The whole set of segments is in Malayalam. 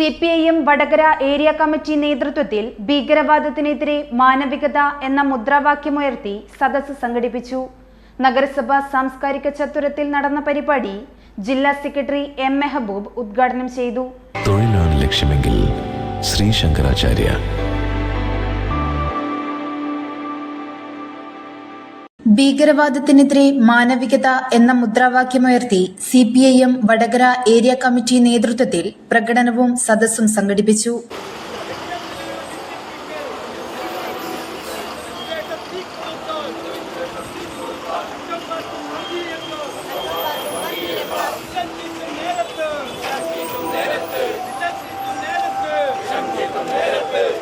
C P I M Vadakara area committee നേതൃത്വത്തിൽ ഭീകരവാദത്തിനെതിരെ മാനവികത എന്ന മുദ്രാവാക്യമുയർത്തി സദസ്സ് സംഘടിപ്പിച്ചു. നഗരസഭ സാംസ്കാരിക ചത്തുരത്തിൽ നടന്ന പരിപാടി ജില്ലാ സെക്രട്ടറി എം മെഹബൂബ് ഉദ്ഘാടനം ചെയ്തു. തൊഴിലാണ് ലക്ഷ്യമെങ്കിൽ ശ്രീ ശങ്കരാചാര്യ ഭീകരവാദത്തിനെതിരെ മാനവികത എന്ന മുദ്രാവാക്യമുയർത്തി C P I M Vadakara area committee നേതൃത്വത്തിൽ പ്രകടനവും സദസ്സും സംഘടിപ്പിച്ചു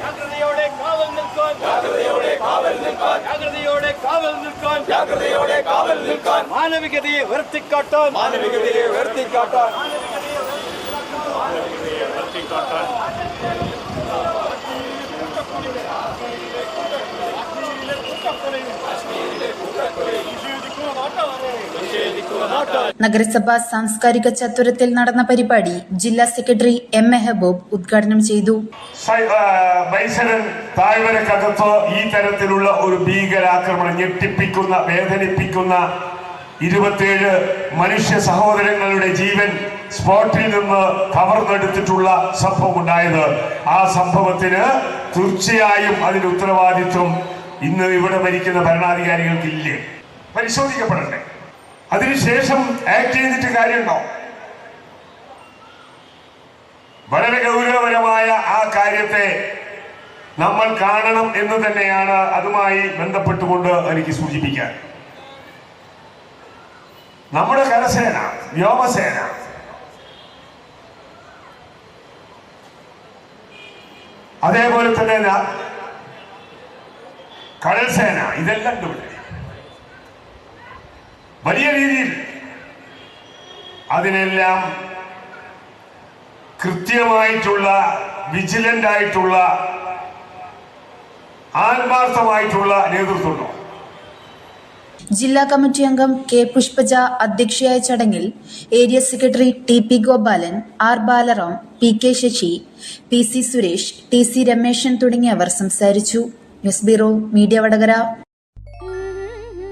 ജാഗ്രതയോടെ കാവൽ നിൽക്കാൻ ജാഗ്രതയോടെ കാവൽ നിൽക്കാൻ ജാഗ്രതയോടെ കാവൽ നിൽക്കാൻ ജാഗ്രതയോടെ കാവൽ നിൽക്കാൻ മാനവികതയെ ഉയർത്തിക്കാട്ടാൻ മാനവികതയെ ഉയർത്തിക്കാട്ടാൻ നഗരസഭ സാംസ്കാരിക ചത്വരത്തിൽ നടന്ന പരിപാടി ജില്ലാ സെക്രട്ടറി എം മെഹബൂബ് ഉദ്ഘാടനം ചെയ്തു. ഈ തരത്തിലുള്ള ഒരു ഭീകരാക്രമണം ഞെട്ടിപ്പിക്കുന്ന വേദനിപ്പിക്കുന്ന ഇരുപത്തിയേഴ് മനുഷ്യ സഹോദരങ്ങളുടെ ജീവൻ സ്പോട്ടിൽ നിന്ന് കവർന്നെടുത്തിട്ടുള്ള സംഭവം ഉണ്ടായത് ആ സംഭവത്തിന് തീർച്ചയായും അതിന് ഉത്തരവാദിത്വം ഇന്ന് ഇവിടെ ഭരിക്കുന്ന ഭരണാധികാരികൾക്കില്ലേ പരിശോധിക്കപ്പെടട്ടെ. അതിനുശേഷം ആക്ട് ചെയ്തിട്ട് കാര്യമുണ്ടോ? വളരെ ഗൗരവപരമായ ആ കാര്യത്തെ നമ്മൾ കാണണം എന്ന് തന്നെയാണ് അതുമായി ബന്ധപ്പെട്ടുകൊണ്ട് എനിക്ക് സൂചിപ്പിക്കാൻ. നമ്മുടെ കരസേന വ്യോമസേന അതേപോലെ തന്നെ കടൽസേന ഇതെല്ലാം ഇവിടെ. വലിയ രീതിയിൽ അതിനെല്ലാം കൃത്യമായിട്ടുള്ള വിജിലന്റ് ആയിട്ടുള്ള ആത്മാർത്ഥമായിട്ടുള്ള നേതൃത്വമുണ്ടോ? ജില്ലാ കമ്മിറ്റി അംഗം കെ പുഷ്പജ അധ്യക്ഷയായ ചടങ്ങിൽ area secretary T P Gopalan R Balaram P K Sasi P C Suresh T C Rameshan തുടങ്ങിയവർ സംസാരിച്ചു. News bureau media Vadakara.